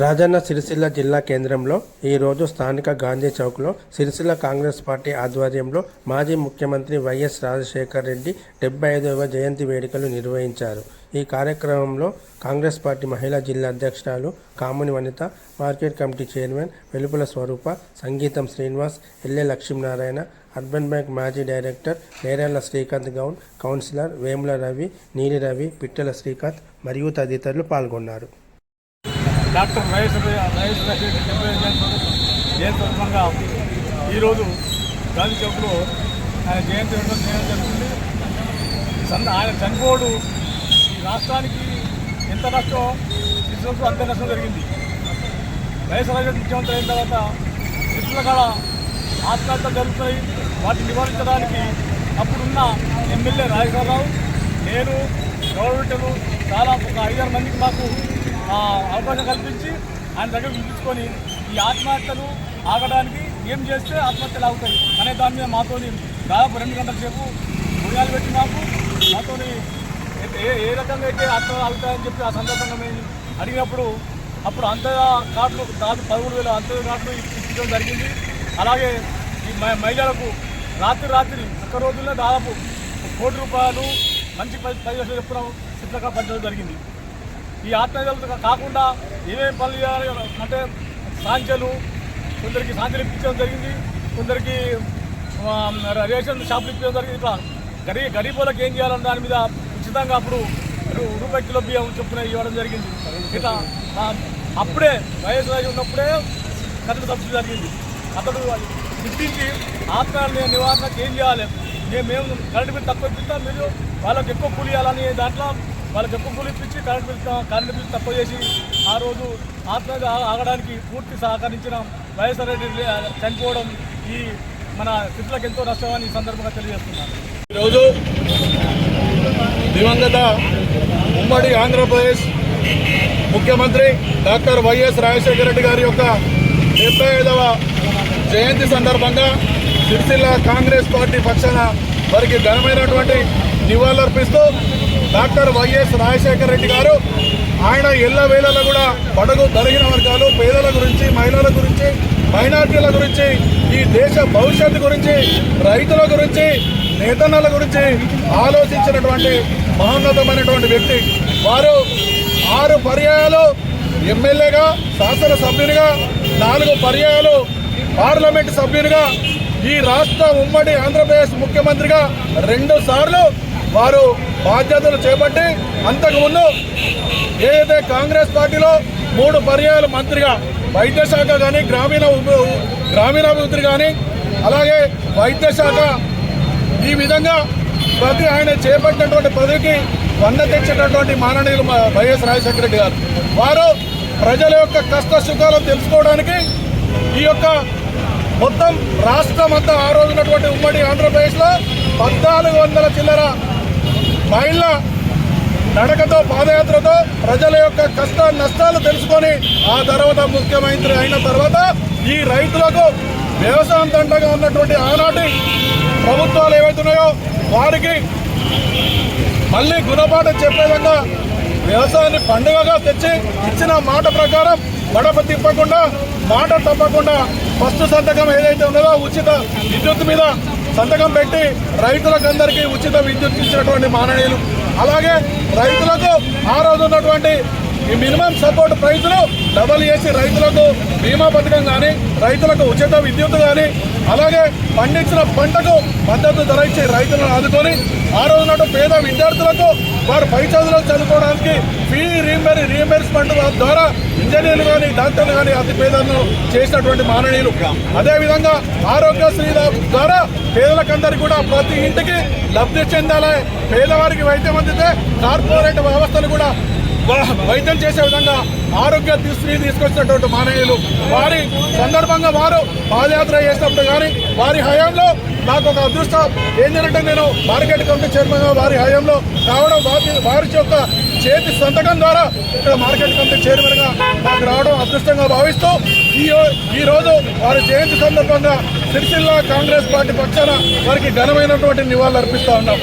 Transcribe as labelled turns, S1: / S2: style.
S1: రాజన్న సిరిసిల్ల జిల్లా కేంద్రంలో ఈరోజు స్థానిక గాంధీ చౌక్లో సిరిసిల్ల కాంగ్రెస్ పార్టీ ఆధ్వర్యంలో మాజీ ముఖ్యమంత్రి వైఎస్ రాజశేఖర్ రెడ్డి డెబ్బై ఐదవ జయంతి వేడుకలు నిర్వహించారు. ఈ కార్యక్రమంలో కాంగ్రెస్ పార్టీ మహిళా జిల్లా అధ్యక్షురాలు Kamuni Vanitha market committee chairman Velupula Swaroopa Sangeetham Srinivas L A Lakshminarayana urban bank మాజీ డైరెక్టర్ నేరాల శ్రీకాంత్ గౌన్ కౌన్సిలర్ వేముల రవి నీలి రవి పిట్టల శ్రీకాంత్ మరియు తదితరులు పాల్గొన్నారు.
S2: డాక్టర్ వైఎస్ వైఎస్ రాజశేఖర డెబ్బై జయంతి జయంతి సందర్భంగా ఈరోజు గాంధీ చౌక్లో ఆయన జయంతి ఉండడం చేయడం జరుగుతుంది. సంద ఆయన చనిపోడు. ఈ రాష్ట్రానికి ఎంత నష్టం? శిశువులకు అంత నష్టం జరిగింది. వైఎస్ రాజశేఖర ముఖ్యమంత్రి అయిన తర్వాత శిశువుల కళ ఆత్మహత్యలు జరుగుతాయి వాటిని నివారించడానికి అప్పుడున్న ఎమ్మెల్యే రాజేశ్వరరావు నేను గవర్నమెంట్లు చాలా ఒక ఐదారు మందికి మాకు అవకాశం కల్పించి ఆయన దగ్గర పిలిపించుకొని ఈ ఆత్మహత్యలు ఆగడానికి ఏం చేస్తే ఆత్మహత్యలు ఆగుతాయి అనే దాని మీద మాతోని దాదాపు రెండు గంటల సేపు గుడియాలు పెట్టి మాకు మాతోని ఏ ఏ రకంగా అయితే ఆత్మ ఆగుతాయని చెప్పి ఆ సందర్భంగా మేము అడిగినప్పుడు అప్పుడు అంతగా కార్డులు దాదాపు పదమూడు వేల అంతగా కార్డులు ఇప్పించడం జరిగింది. అలాగే ఈ మహిళలకు రాత్రి రాత్రి ఒక్క రోజుల్లో దాదాపు కోటి రూపాయలు మంచి పది పది లక్షలు చెప్పున చిత్రగా పంచడం జరిగింది. ఈ ఆత్మహత్యలు కాకుండా ఏమేమి పనులు చేయాలి అంటే సాంఖ్యలు కొందరికి సాంఖ్యలు ఇప్పించడం జరిగింది కొందరికి రేషన్ షాపులు ఇప్పించడం జరిగింది. ఇట్లా గరీబ్ గరీబులకు ఏం చేయాలన్న దాని మీద ఉచితంగా అప్పుడు రూపాయి కిలో బియ్యం చొప్పున ఇవ్వడం జరిగింది. ఇట్లా అప్పుడే వయసు రాజు ఉన్నప్పుడే కరెంటు సబ్సిడీ జరిగింది. అతడు గుర్తించి ఆత్మహత్య నివారణకు ఏం చేయాలి? మేము మేము కరెంటు బిల్ తక్కువ ఇప్పిస్తాం మీరు వాళ్ళకి ఎక్కువ కూలి ఇవ్వాలని దాంట్లో వాళ్ళకి ఎక్కువ కూలి ఇప్పించి కరెంటు బిల్ కరెంటు బిల్ తక్కువ చేసి ఆ రోజు ఆత్మహత్య ఆగడానికి పూర్తి సహకరించిన వైఎస్ఆర్ రెడ్డి చనిపోవడం ఈ మన స్థితులకు ఎంతో నష్టమని ఈ సందర్భంగా తెలియజేస్తున్నాను.
S3: ఈరోజు దివంగత ఉమ్మడి ఆంధ్రప్రదేశ్ ముఖ్యమంత్రి డాక్టర్ వైఎస్ రాజశేఖర రెడ్డి గారి యొక్క డెబ్బై ఐదవ జయంతి సందర్భంగా సిరిసిల్ల కాంగ్రెస్ పార్టీ పక్షాన వారికి ఘనమైనటువంటి నివాళులర్పిస్తూ doctor Y S Rajasekhara Reddy garu ఆయన ఎల్ల వేళలో కూడా బడుగు బలహీన వర్గాలు పేదల గురించి మహిళల గురించి మైనార్టీల గురించి ఈ దేశ భవిష్యత్తు గురించి రైతుల గురించి నేతన్నల గురించి ఆలోచించినటువంటి మహోన్నతమైనటువంటి వ్యక్తి. వారు ఆరు పర్యాయాలు ఎమ్మెల్యేగా శాసనసభ్యునిగా నాలుగు పర్యాయాలు పార్లమెంట్ సభ్యునిగా ఈ రాష్ట్ర ఉమ్మడి ఆంధ్రప్రదేశ్ ముఖ్యమంత్రిగా రెండు సార్లు వారు బాధ్యతలు చేపట్టి అంతకుముందు ఏదైతే కాంగ్రెస్ పార్టీలో మూడు పర్యాయాలు మంత్రిగా వైద్య శాఖ కానీ గ్రామీణ ఉప్- గ్రామీణాభివృద్ధి కానీ అలాగే వైద్య శాఖ ఈ విధంగా ప్రతి ఆయన చేపట్టినటువంటి పదవికి వంద తెచ్చినటువంటి మాననీయులు వైఎస్ రాజశేఖర రెడ్డి గారు. వారు ప్రజల యొక్క కష్ట సుఖాలను తెలుసుకోవడానికి ఈ యొక్క మొత్తం రాష్ట్రం అంతా ఆ ఉమ్మడి ఆంధ్రప్రదేశ్లో పద్నాలుగు వందల చిల్లర మైళ్ళ నడకతో పాదయాత్రతో ప్రజల యొక్క కష్ట నష్టాలు తెలుసుకొని ఆ తర్వాత ముఖ్యమంత్రి అయిన తర్వాత ఈ రైతులకు వ్యవసాయం దండగా ఉన్నటువంటి ఆనాటి ప్రభుత్వాలు ఏవైతున్నాయో వారికి మళ్ళీ గుణపాఠం చెప్పే విధంగా వ్యవసాయాన్ని పండుగగా తెచ్చి ఇచ్చిన మాట ప్రకారం గడప తిప్పకుండా మాట తప్పకుండా ఫస్ట్ సంతకం ఏదైతే ఉన్నదో ఉచిత విద్యుత్ మీద సంతకం పెట్టి రైతులకు అందరికీ ఉచిత విద్యుత్ ఇచ్చినటువంటి మాననీయులు. అలాగే రైతులకు ఆ రోజు ఉన్నటువంటి ఈ మినిమం సపోర్ట్ ప్రైస్ను డబల్ చేసి రైతులకు బీమా పథకం కానీ రైతులకు ఉచిత విద్యుత్ కానీ అలాగే పండించిన పంటకు మద్దతు ధర ఇచ్చి రైతులను ఆదుకొని ఆ రోజునటు పేద విద్యార్థులకు వారు పై చదువులో చదువుకోవడానికి ఫీ రీంబర్ రీఎంబర్స్మెంట్ ద్వారా ఇంజనీర్లు కానీ డాక్టర్లు కానీ అతి పేదలను చేసినటువంటి మాననీయులు. అదేవిధంగా ఆరోగ్యశ్రీ ద్వారా పేదలకందరికీ కూడా ప్రతి ఇంటికి లబ్ధి చెందాలి. పేదవారికి వైద్యం అందితే కార్పొరేట్ వ్యవస్థలు కూడా వైద్యం చేసే విధంగా ఆరోగ్య దృష్టిని తీసుకొచ్చినటువంటి మానవులు వారి సందర్భంగా వారు పాదయాత్ర చేసినప్పుడు కానీ వారి హయాంలో నాకు ఒక అదృష్టం ఏంటంటే నేను మార్కెట్ కమిటీ చైర్మన్గా వారి హయాంలో రావడం వారి వారి యొక్క చేతి సంతకం ద్వారా ఇక్కడ మార్కెట్ కమిటీ చైర్మన్గా నాకు రావడం అదృష్టంగా భావిస్తూ ఈ ఈ రోజు వారి జయంతి సందర్భంగా సిరిసిల్ల కాంగ్రెస్ పార్టీ పక్షాన వారికి ఘనమైనటువంటి నివాళులు అర్పిస్తూ ఉన్నాం.